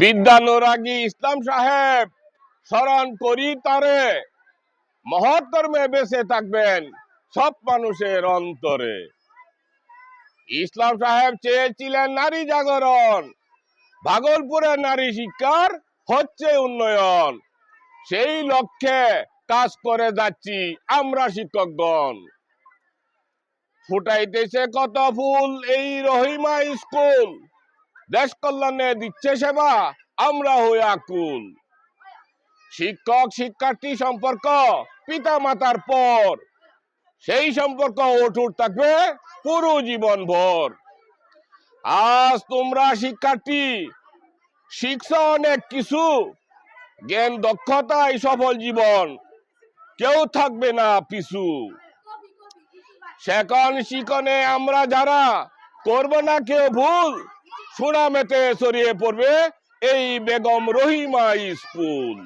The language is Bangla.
বিদ্যানুরাগী ইসলাম সাহেব, স্মরণ করি তারে। মহত্তর্মে বেঁচে থাকবেন সব মানুষের অন্তরে। ইসলাম সাহেব চেয়েছিলেন নারী জাগরণ। ভাগলপুরের নারী শিক্ষার হচ্ছে উন্নয়ন। সেই লক্ষ্যে কাজ করে যাচ্ছি আমরা শিক্ষকগণ। ফুটাইতেছে কত ফুল এই রহিমা স্কুল। দেশ কল্যাণে দিচ্ছে সেবা, আমরা হই আকুল। শিক্ষক, শিক্ষার্থী সম্পর্ক পিতা মাতার পর, সেই সম্পর্ক অটুট থাকবে পুরো জীবন ভর আজ তোমরা শিক্ষার্থী, শিখছ অনেক কিছু, জ্ঞান দক্ষতাই সফল জীবন, কেউ থাকবে না পিছু। সেকন শিকনে আমরা যারা করব না কেউ ভুল সুনামেতে ছড়িয়ে পড়বে এই বেগম রহিমা স্কুল।